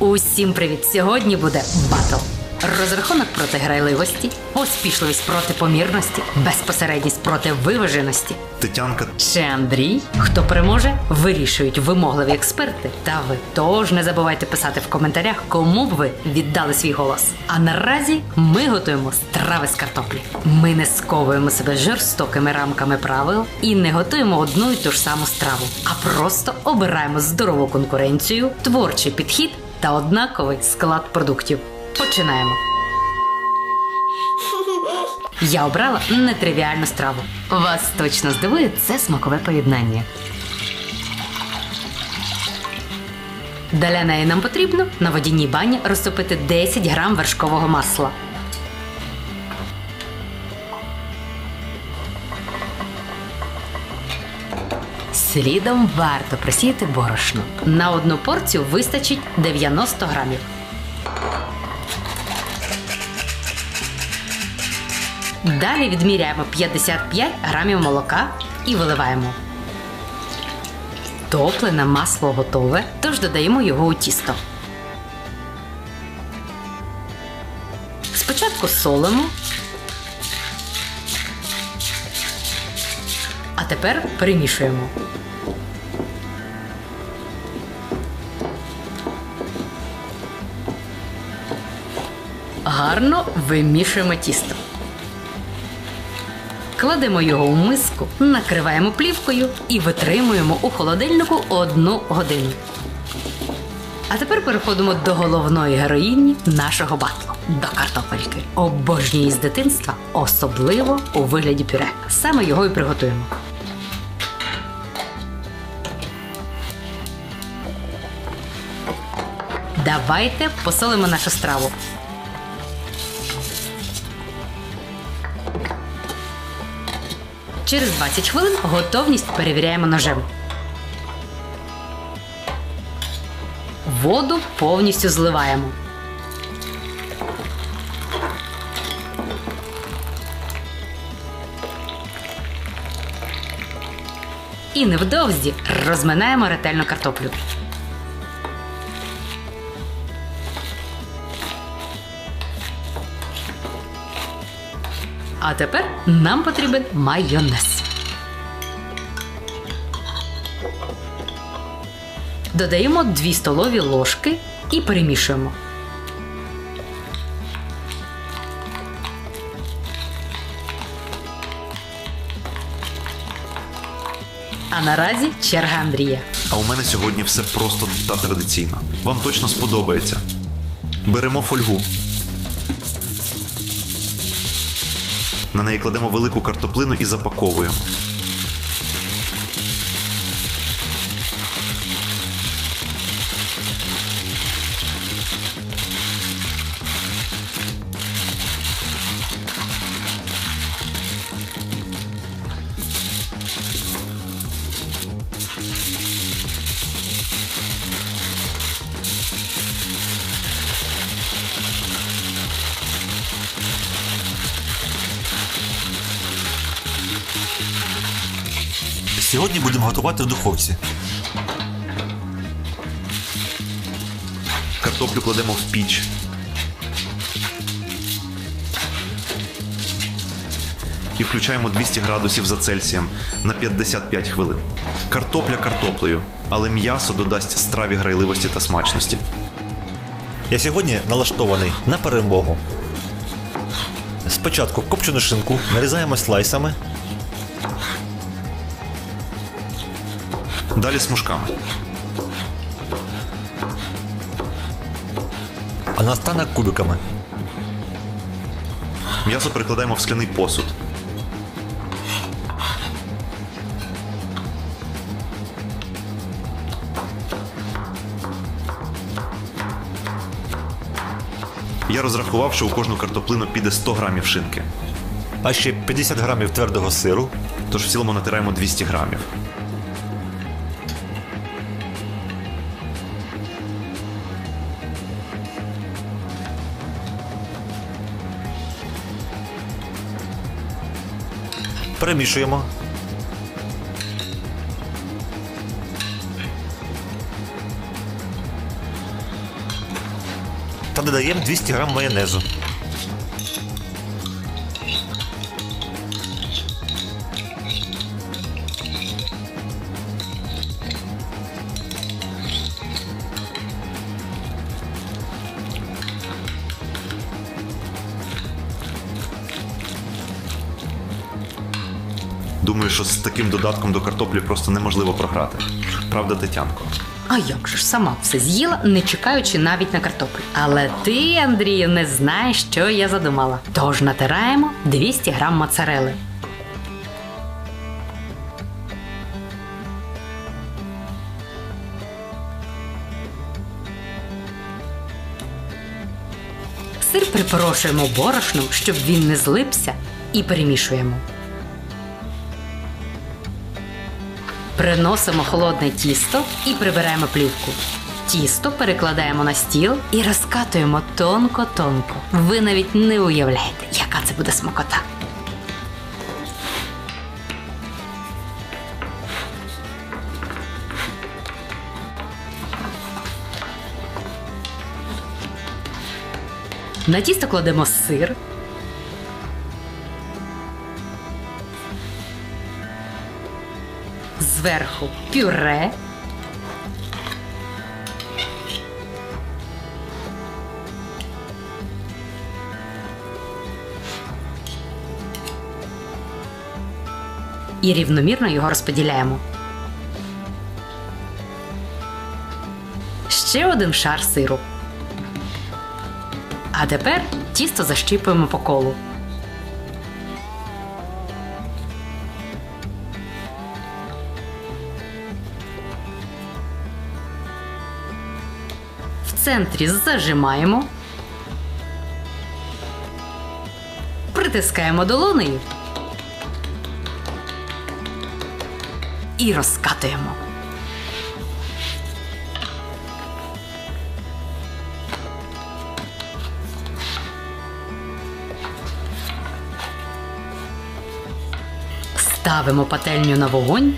Усім привіт! Сьогодні буде батл. Розрахунок проти грайливості, поспішливість проти помірності, безпосередність проти виваженості. Тетянка Чи Андрій? Хто переможе, вирішують вимогливі експерти. Та ви тож не забувайте писати в коментарях, кому б ви віддали свій голос. А наразі ми готуємо страви з картоплі. Ми не сковуємо себе жорстокими рамками правил і не готуємо одну і ту ж саму страву, а просто обираємо здорову конкуренцію, творчий підхід та однаковий склад продуктів. Починаємо. Я обрала нетривіальну страву. Вас точно здивує це смакове поєднання. Для неї нам потрібно на водяній бані розтопити 10 грам вершкового масла. Слідом варто присіяти борошно. На одну порцію вистачить 90 грамів. Далі відміряємо 55 грамів молока і виливаємо. Топлене масло готове, тож додаємо його у тісто. Спочатку солимо. А тепер перемішуємо. Гарно вимішуємо тісто. Кладемо його у миску, накриваємо плівкою і витримуємо у холодильнику одну годину. А тепер переходимо до головної героїні нашого батлу до картопельки. Обожнюю з дитинства, особливо у вигляді пюре. Саме його і приготуємо. Давайте посолимо нашу страву. Через 20 хвилин готовність перевіряємо ножем. Воду повністю зливаємо. І невдовзі розминаємо ретельно картоплю. А тепер нам потрібен майонез. Додаємо 2 столові ложки і перемішуємо. А наразі черга Андрія. А у мене сьогодні все просто та традиційно. Вам точно сподобається. Беремо фольгу. На неї кладемо велику картоплину і запаковуємо. Сьогодні будемо готувати в духовці. Картоплю кладемо в піч. І включаємо 200 градусів за Цельсієм на 55 хвилин. Картопля картоплею, але м'ясо додасть страві грайливості та смачності. Я сьогодні налаштований на перемогу. Спочатку копчену шинку нарізаємо слайсами, Далі смужками. а наостанок кубиками. М'ясо перекладаємо в скляний посуд. Я розрахував, що у кожну картоплину піде 100 грамів шинки. А ще 50 грамів твердого сиру, Тож в цілому натираємо 200 грамів. Перемішуємо. та додаємо 200 грам майонезу. Думаю, що з таким додатком до картоплі просто неможливо програти. Правда, Тетянко? А як же ж сама все з'їла, не чекаючи навіть на картоплю. Але ти, Андрію, не знаєш, що я задумала. Тож натираємо 200 грам моцарели. Сир припорошуємо борошном, щоб він не злипся, і перемішуємо. Приносимо холодне тісто і прибираємо плівку. Тісто перекладаємо на стіл і розкатуємо тонко-тонко. Ви навіть не уявляєте, яка це буде смакота. На тісто кладемо сир. Зверху пюре. І рівномірно його розподіляємо. Ще один шар сиру. А тепер тісто защіпуємо по колу. Центрі зажимаємо, притискаємо долонею і розкатуємо. Ставимо пательню на вогонь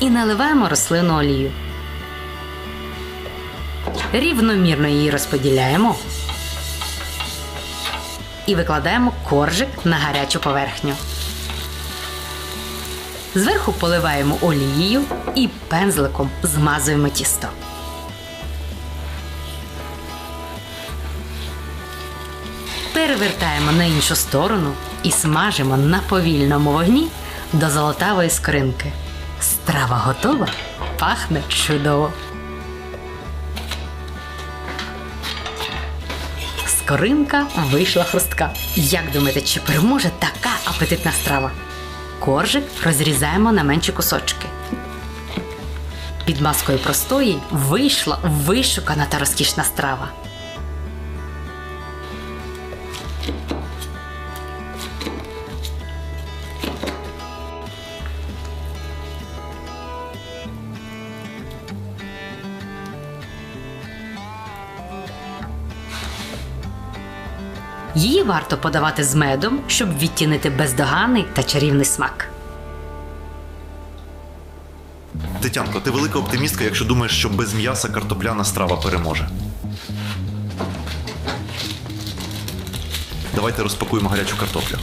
і наливаємо рослинну олію. Рівномірно її розподіляємо і викладаємо коржик на гарячу поверхню. Зверху поливаємо олією і пензликом змазуємо тісто. Перевертаємо на іншу сторону і смажимо на повільному вогні до золотавої скринки. Страва готова, пахне чудово. Скоринка вийшла хрустка. Як думаєте, чи переможе така апетитна страва? Коржик розрізаємо на менші кусочки. Під маскою простої вийшла вишукана та розкішна страва. Її варто подавати з медом, щоб відтінити бездоганний та чарівний смак. Тетянко, ти велика оптимістка, якщо думаєш, що без м'яса картопляна страва переможе. Давайте розпакуємо гарячу картоплю.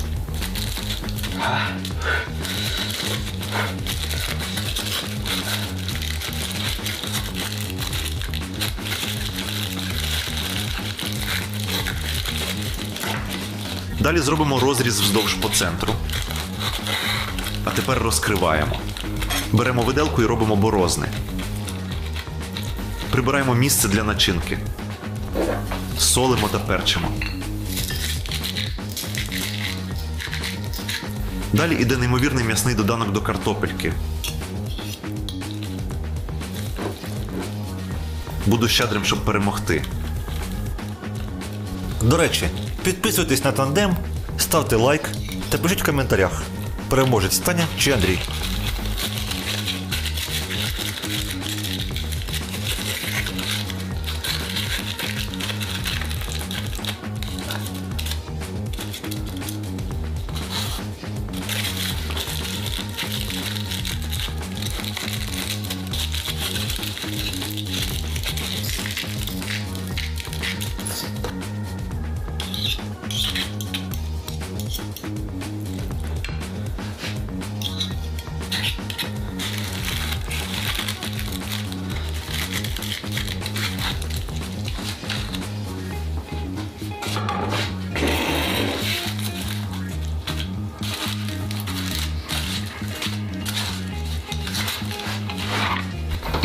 Далі зробимо розріз вздовж по центру. А тепер розкриваємо. Беремо виделку і робимо борозни. Прибираємо місце для начинки. Солимо та перчимо. Далі іде неймовірний м'ясний доданок до картопельки. Буду щедрим, щоб перемогти. До речі, підписуйтесь на тандем, ставте лайк та пишіть в коментарях. Переможець Таня чи Андрій.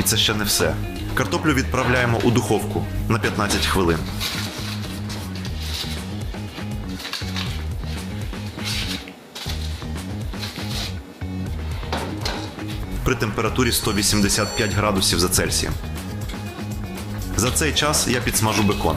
Це ще не все. Картоплю відправляємо у духовку на 15 хвилин. При температурі 185 градусів за Цельсієм. За цей час я підсмажу бекон.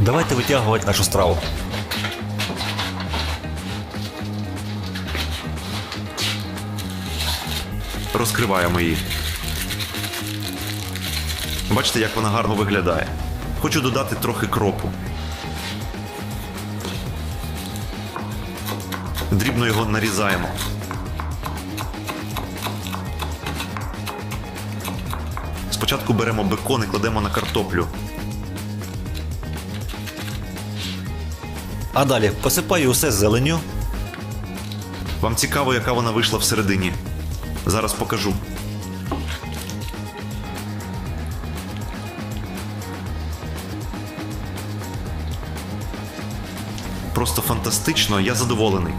Давайте витягувати нашу страву. Розкриваємо її. Бачите, як вона гарно виглядає. Хочу додати трохи кропу. Дрібно його нарізаємо. Спочатку беремо бекон і кладемо на картоплю. А далі посипаю усе зеленню. Вам цікаво, яка вона вийшла всередині. Зараз покажу. Просто фантастично, я задоволений.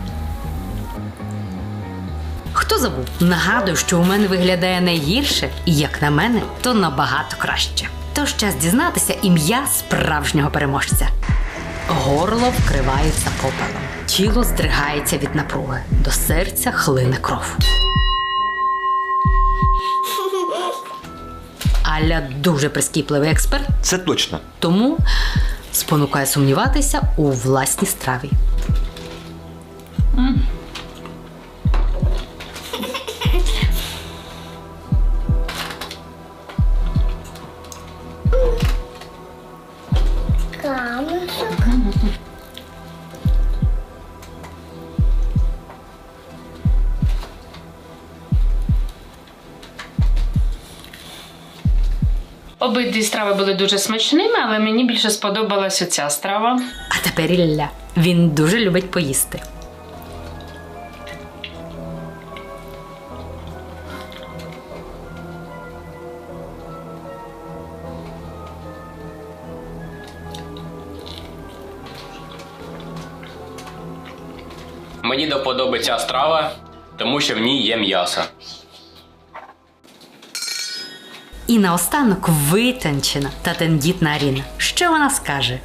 Хто забув? Нагадую, що у мене виглядає не гірше, і як на мене, то набагато краще. Тож час дізнатися ім'я справжнього переможця. Горло вкривається попелом, тіло здригається від напруги, до серця хлине кров. Аля дуже прискіпливий експерт, Це точно. тому спонукає сумніватися у власній страві. Обидві страви були дуже смачними, але мені більше сподобалася ця страва. А тепер Ілля. Він дуже любить поїсти. Мені до вподоби ця страва, тому що в ній є м'ясо. І наостанок витончена та тендітна Аріна. Що вона скаже?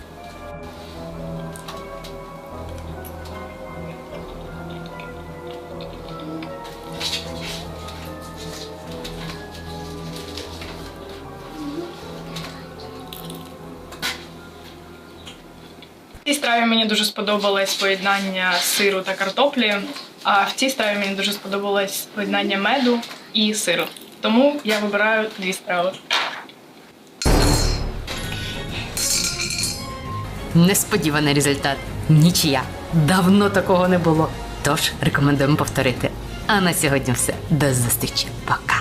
В цій страві мені дуже сподобалось поєднання сиру та картоплі, а в цій страві мені дуже сподобалось поєднання меду і сиру. Тому я вибираю дві страви. Несподіваний результат. Нічия. Давно такого не було. Тож рекомендуємо повторити. А на сьогодні все. До зустрічі. Пока.